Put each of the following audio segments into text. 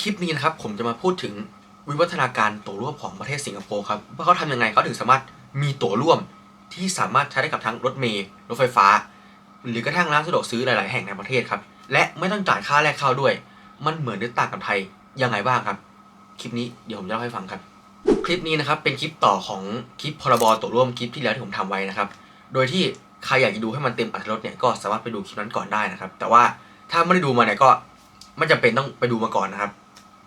คลิปนี้นะครับผมจะมาพูดถึงวิวัฒนาการตั๋วร่วมของประเทศสิงคโปร์ครับว่าเขาทำยังไงเขาถึงสามารถมีตั๋วร่วมที่สามารถใช้ได้กับทั้งรถเมล์รถไฟฟ้า หรือกระทั่งร้านสะดวกซื้อหลาย ๆ แห่งในประเทศครับ และไม่ต้องจ่ายค่าแรกเข้าด้วย มันเหมือนหรือต่างกับไทยยังไงบ้างครับ คลิปนี้เดี๋ยวผมจะเล่าให้ฟังครับ คลิปนี้นะครับเป็นคลิปต่อของคลิปพรบตั๋วร่วมคลิปที่แล้วที่ผมทำไว้นะครับ โดยที่ใครอยากจะดูให้มันเต็มอรรถเนี่ยก็สามารถไปดูคลิปนั้นก่อนได้นะครับ แต่ว่าถ้าไม่ได้ดูมาเนี่ยก็ไม่จำเป็นต้องไปดูมาก่อนนะครับ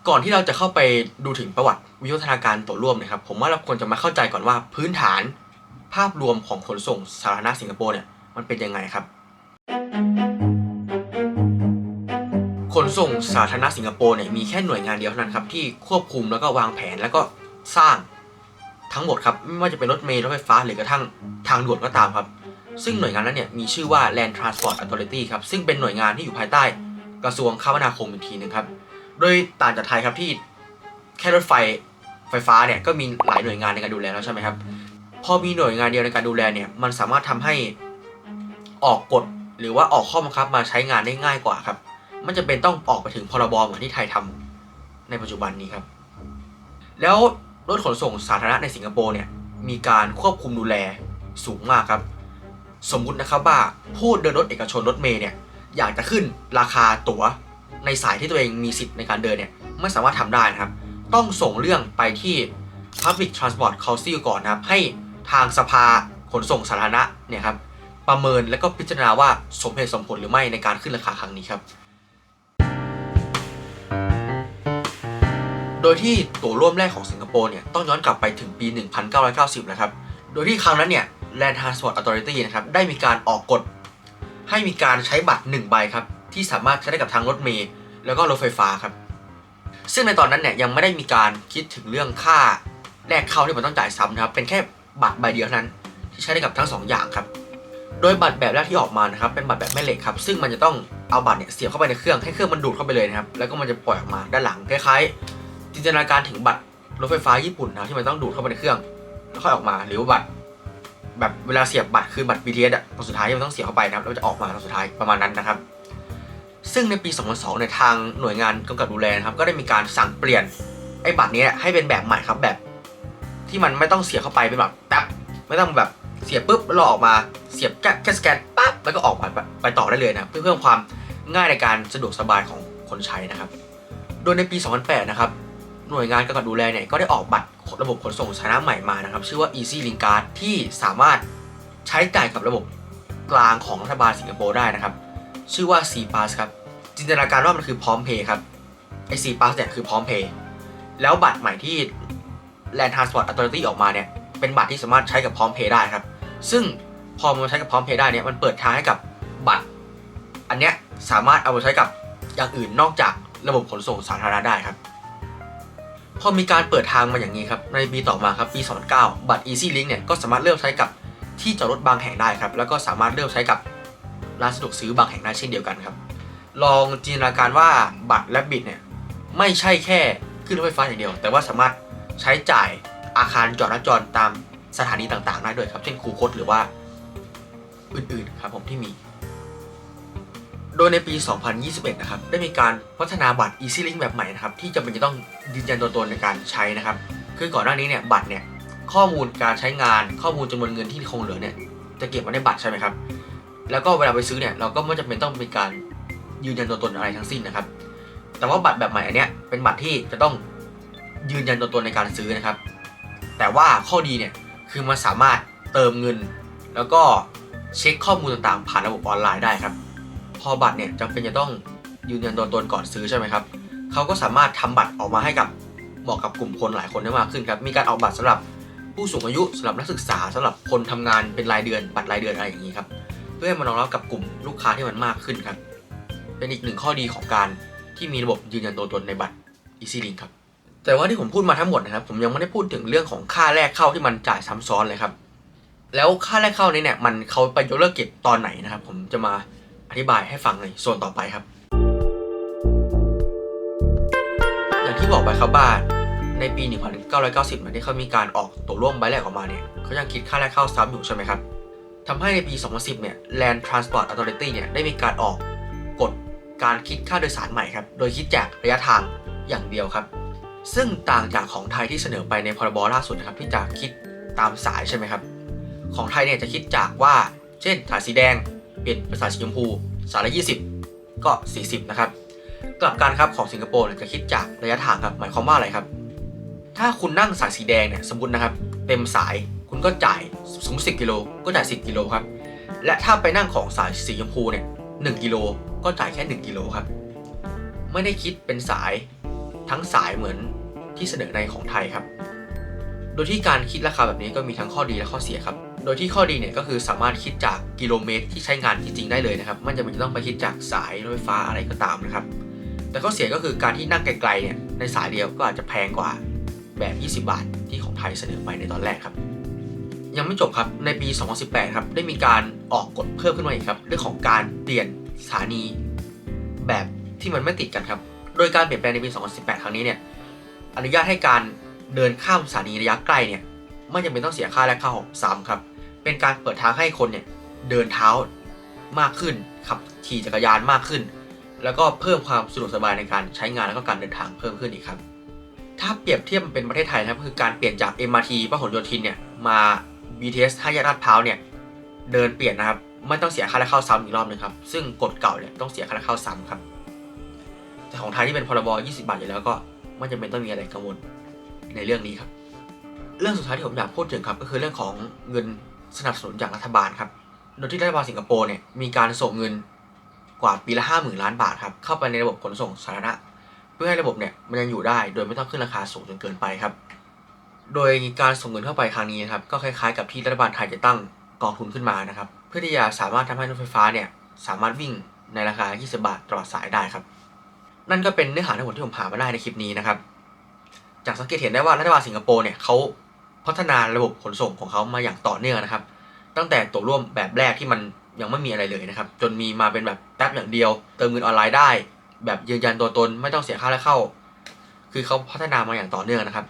ก่อนที่เราจะเข้าไปดูถึงประวัติวิวัฒนาการตัวร่วมนะครับ ผมว่าเราควรจะมาเข้าใจก่อนว่าพื้นฐานภาพรวมของขนส่งสาธารณะสิงคโปร์เนี่ยมันเป็นยังไงครับ ขนส่งสาธารณะสิงคโปร์เนี่ยมีแค่หน่วยงานเดียวเท่านั้นครับที่ควบคุมแล้วก็วางแผนแล้วก็สร้างทั้งหมดครับไม่ว่าจะเป็นรถเมล์รถไฟฟ้าหรือกระทั่งทางด่วนก็ตามครับ ซึ่งหน่วยงานนั้นเนี่ยมีชื่อว่า Land Transport Authority ครับซึ่งเป็นหน่วยงานที่อยู่ภายใต้กระทรวงคมนาคมอีกทีหนึงครับ โดยต่างจากไทยครับที่แค่รถไฟไฟฟ้าเนี่ยก็มีหลายหน่วยงานในการดูแลแล้วใช่ไหมครับพอมีหน่วยงานเดียวในการดูแลเนี่ยมันสามารถทำให้ออกกฎหรือว่าออกข้อบังคับมาใช้งานได้ง่ายกว่าครับ มันจะเป็นต้องออกไปถึงพรบเหมือนที่ไทยทำในปัจจุบันนี้ครับ แล้วรถขนส่งสาธารณะในสิงคโปร์เนี่ยมีการควบคุมดูแลสูงมากครับ สมมุตินะครับว่าผู้เดินรถเอกชนรถเมย์เนี่ยอยากจะขึ้นราคาตั๋ว ในสายที่ตัวเองมีสิทธิ์ในการเดินเนี่ยไม่สามารถทำได้นะครับ ต้องส่งเรื่องไปที่ Public Transport Council ก่อนนะครับ ให้ทางสภาขนส่งสาธารณะเนี่ยครับประเมินและก็พิจารณาว่าสมเหตุสมผลหรือไม่ในการขึ้นราคาครั้งนี้ครับ โดยที่ตั๋วร่วมแรกของสิงคโปร์เนี่ยต้องย้อนกลับไปถึงปี 1990 นะครับ โดยที่ครั้งนั้นเนี่ย Land Transport Authority นะครับได้มีการออกกฎให้มีการใช้บัตร 1 ใบครับ ที่สามารถใช้ได้กับทั้งรถเมล์แล้วก็รถไฟฟ้าครับ ซึ่งในตอนนั้นเนี่ยยังไม่ได้มีการคิดถึงเรื่องค่าแรกเข้าที่มันต้องจ่ายซ้ำนะครับ เป็นแค่บัตรใบเดียวนั้น ที่ใช้ได้กับทั้งสองอย่างครับ โดยบัตรแบบแรกที่ออกมานะครับ เป็นบัตรแบบแม่เหล็กครับ ซึ่งมันจะต้องเอาบัตรเนี่ยเสียบเข้าไปในเครื่องให้เครื่องมันดูดเข้าไปเลยนะครับ แล้วก็มันจะปล่อยออกมาด้านหลังคล้ายๆจินตนาการถึงบัตรรถไฟฟ้าญี่ปุ่นนะที่มันต้องดูดเข้าไปในเครื่องแล้วค่อยออกมาหรือบัตร แบบเวลาเสียบบัตรคือบัตร BTS อะตอนสุดท้ายที่มันต้องเสียบเข้าไปนะครับแล้วจะออกมาตอนสุดท้ายประมาณนั้นนะครับ ซึ่งในปี 2002ในทางหน่วยงานกำกับดูแลนะครับก็ได้มีการสั่งเปลี่ยนไอ้บัตรนี้ให้เป็นแบบใหม่ครับแบบ ที่มันไม่ต้องเสียเข้าไปเป็นแบบแป๊บไม่ต้องแบบเสียปุ๊บแล้วรอออกมาเสียบแค่แคสแกนปั๊บแล้วก็ออกมาไปต่อได้เลยนะเพื่อเพิ่มความง่ายในการสะดวกสบายของคนใช้นะครับ โดยในปี 2008 นะครับหน่วยงานกำกับดูแลเนี่ยก็ได้ออกบัตรระบบขนส่งสาธารณะใหม่มานะครับ ชื่อว่า Easy Link Card ที่สามารถใช้จ่ายกับระบบกลางของรัฐบาลสิงคโปร์ได้นะครับ ชื่อว่า C Pass ครับ จินตนาการว่ามันคือพร้อมเพย์ครับ ไอ C Pass เนี่ยคือพร้อมเพย์แล้วบัตรใหม่ที่ Land Transport Authority ออกมาเนี่ย เป็นบัตรที่สามารถใช้กับพร้อมเพย์ได้ครับ ซึ่งพอมันใช้กับพร้อมเพย์ได้เนี่ย มันเปิดทางให้กับบัตร อันเนี้ยสามารถเอาไปใช้กับอย่างอื่นนอกจากระบบขนส่งสาธารณะได้ครับ พอมีการเปิดทางมาอย่างนี้ครับ ในปีต่อมาครับปี 2009 บัตร Easy Link เนี่ยก็สามารถเริ่มใช้กับที่จอดรถบางแห่งได้ครับ แล้วก็สามารถเริ่มใช้กับ ร้านสะดวกซื้อบางแห่งได้นเช่นเดียวกันครับ ลองจินตนาการว่าบัตรและบิตเนี่ยไม่ใช่แค่ขึ้นรถไฟฟ้าอย่างเดียว แต่ว่าสามารถใช้จ่ายอาคารจอดรถจรตามสถานีต่างๆได้ด้วยครับเช่นคูคตหรือว่าอื่นๆครับผมที่มี โดยในปี 2021 นะครับ ได้มีการพัฒนาบัตร Easy Link แบบใหม่นะครับ ที่จำเป็นจะต้องยืนยันตัวตนในการใช้นะครับ คือก่อนหน้านี้เนี่ยบัตรเนี่ยข้อมูลการใช้งานข้อมูลจำนวนเงินที่คงเหลือเนี่ยจะเก็บไว้ในบัตรใช่ไหมครับ แล้วก็เวลาไปซื้อเนี่ยเราก็ไม่จำเป็นต้องมีการยืนยันตัวตนอะไรทั้งสิ้นนะครับ แต่ว่าบัตรแบบใหม่อันเนี้ยเป็นบัตรที่จะต้องยืนยันตัวตนในการซื้อนะครับ แต่ว่าข้อดีเนี่ยคือมันสามารถเติมเงิน แล้วก็เช็คข้อมูลต่างๆ ผ่านระบบออนไลน์ได้ครับ พอบัตรเนี่ยจำเป็นจะต้องยืนยันตัวตนก่อนซื้อใช่ไหมครับเขาก็สามารถทำบัตรออกมาให้กับเหมาะกับกลุ่มคนหลายคนได้มากขึ้นครับ มีการออกบัตรสำหรับผู้สูงอายุสำหรับนักศึกษาสำหรับคนทำงานเป็นรายเดือนบัตรรายเดือนอะไรอย่างนี้ครับ พื่อให้มันรองรับกับกลุ่มลูกค้าที่มันมากขึ้นครับ เป็นอีกหนึ่งข้อดีของการที่มีระบบยืนยันตัวตนในบัตร Easy Link ครับ แต่ว่าที่ผมพูดมาทั้งหมดนะครับ ผมยังไม่ได้พูดถึงเรื่องของค่าแรกเข้าที่มันจ่ายซ้ำซ้อนเลยครับ แล้วค่าแรกเข้านี้เนี่ยมันเขาไปยกเลิกเก็บตอนไหนนะครับ ผมจะมาอธิบายให้ฟังในส่วนต่อไปครับ อย่างที่บอกไปครับว่าในปี 1990มันที่เขามีการออกตัวร่วมใบแรกออกมาเนี่ยเขายังคิดค่าแรกเข้าซ้ำอยู่ใช่ไหมครับ ทำให้ในปี 2010 เนี่ย Land Transport Authority เนี่ยได้มีการออกกฎการคิดค่าโดยสารใหม่ครับ โดยคิดจากระยะทางอย่างเดียวครับ ซึ่งต่างจากของไทยที่เสนอไปในพรบล่าสุดนะครับที่จะคิดตามสายใช่ไหมครับ ของไทยเนี่ยจะคิดจากว่า เช่นสายสีแดงเปลี่ยนเป็นสายสีชมพู สายละ 20 ก็ 40 นะครับกลับกันครับของสิงคโปร์จะคิดจากระยะทางครับ หมายความว่าอะไรครับ ถ้าคุณนั่งสายสีแดงเนี่ยสมมตินะครับ เต็มสาย ก็จ่ายสมมติ10กิโลก็จ่าย 10 กิโลครับ และถ้าไปนั่งของสายสีชมพูเนี่ย1กิโลก็จ่ายแค่ 1 กิโลครับ ไม่ได้คิดเป็นสายทั้งสายเหมือนที่เสนอในของไทยครับ โดยที่การคิดราคาแบบนี้ก็มีทั้งข้อดีและข้อเสียครับ โดยที่ข้อดีเนี่ยก็คือสามารถคิดจากกิโลเมตรที่ใช้งานจริงๆได้เลยนะครับ มันจะไม่ต้องไปคิดจากสายรถไฟฟ้าอะไรก็ตามนะครับ แต่ข้อเสียก็คือการที่นั่งไกลๆเนี่ยในสายเดียวก็อาจจะแพงกว่าแบบ 20 บาทที่ของไทยเสนอไปในตอนแรกครับ ยังไม่จบครับ ในปี 2018 ครับ ได้มีการออกกฎเพิ่มขึ้นมาอีกครับ เรื่องของการเปลี่ยนสถานีแบบที่มันไม่ติดกันครับ โดยการเปลี่ยนแปลงในปี 2018 ครั้งนี้เนี่ย อนุญาตให้การเดินข้ามสถานีระยะใกล้เนี่ยไม่จำเป็นต้องเสียค่าแรกเข้าซ้ำครับ เป็นการเปิดทางให้คนเนี่ยเดินเท้ามากขึ้น ขับขี่จักรยานมากขึ้น แล้วก็เพิ่มความสะดวกสบายในการใช้งานแล้วก็การเดินทางเพิ่มขึ้นอีกครับ ถ้าเปรียบเทียบมันเป็นประเทศไทยนะครับคือการเปลี่ยนจาก MRT พหลโยธินเนี่ยมา BTS ห้าแยกลาดพร้าวเนี่ยเดินเปลี่ยนนะครับไม่ต้องเสียค่าแรกเข้าซ้ำอีกรอบหนึงครับซึ่งกฎเก่าเนี่ยต้องเสียค่าแรกเข้าซ้ำครับ แต่ของไทยที่เป็นพรบ 20 บาทอยู่แล้วก็ไม่จำเป็นต้องมีอะไรกังวลในเรื่องนี้ครับ เรื่องสุดท้ายที่ผมอยากพูดถึงครับก็คือเรื่องของเงินสนับสนุนจากรัฐบาลครับโดยที่รัฐบาลสิงคโปร์เนี่ยมีการส่งเงินกว่าปีละห้าหมื่นล้านบาทครับเข้าไปในระบบขนส่งสาธารณะ เพื่อให้ระบบเนี่ยมันยังอยู่ได้โดยไม่ต้องขึ้นราคาสูงจนเกินไปครับ โดยการส่งเงินเข้าไปครั้งนี้นะครับก็คล้ายๆกับที่รัฐบาลไทยจะตั้งกองทุนขึ้นมานะครับ เพื่อที่จะสามารถทำให้รถไฟฟ้าเนี่ยสามารถวิ่งในราคา 20 บาทตลอดสายได้ครับ นั่นก็เป็นเนื้อหาทั้งหมดที่ผมหามาได้ในคลิปนี้นะครับ จากสังเกตเห็นได้ว่ารัฐบาลสิงคโปร์เนี่ยเขาพัฒนาระบบขนส่งของเขามาอย่างต่อเนื่องนะครับ ตั้งแต่ตัวร่วมแบบแรกที่มันยังไม่มีอะไรเลยนะครับ จนมีมาเป็นแบบแท็บอย่างเดียว เติมเงินออนไลน์ได้ แบบยืนยันตัวตนไม่ต้องเสียค่าแรกเข้า คือเขาพัฒนามาอย่างต่อเนื่องนะครับ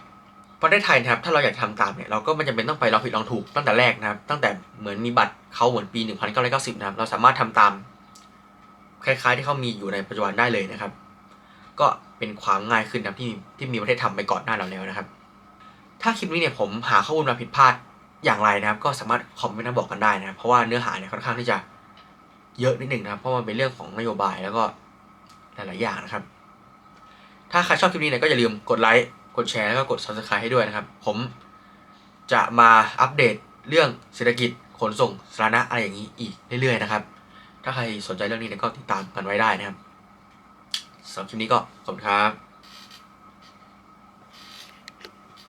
ประเทศไทยนะครับถ้าเราอยากทำตามเนี่ยเราก็ไม่จำเป็นต้องไปลองผิดลองถูกตั้งแต่แรกนะครับ ตั้งแต่เหมือนมีบัตรเขาเหมือนปี 1990 นะครับ เราสามารถทำตาม คล้ายๆที่เขามีอยู่ในปัจจุบันได้เลยนะครับ ก็เป็นความง่ายขึ้นนะที่ที่มีประเทศทำไปก่อนหน้าเราแล้วนะครับ ถ้าคลิปนี้เนี่ยผมหาข้อมูลมาผิดพลาดอย่างไรนะครับ ก็สามารถคอมเมนต์มาบอกกันได้นะครับ เพราะว่าเนื้อหาเนี่ยค่อนข้างที่จะเยอะนิดหนึ่งนะครับ เพราะมันเป็นเรื่องของนโยบายแล้วก็หลายๆอย่างนะครับ ถ้าใครชอบคลิปนี้เนี่ยก็อย่าลืมกดไลค์ กดแชร์แล้วก็กด subscribe ให้ด้วยนะครับ ผมจะมาอัปเดตเรื่องเศรษฐกิจขนส่งสาธารณะอะไรอย่างนี้อีกเรื่อยๆนะครับ ถ้าใครสนใจเรื่องนี้ก็ติดตามกันไว้ได้นะครับสำหรับคลิปนี้ก็ขอบคุณครับ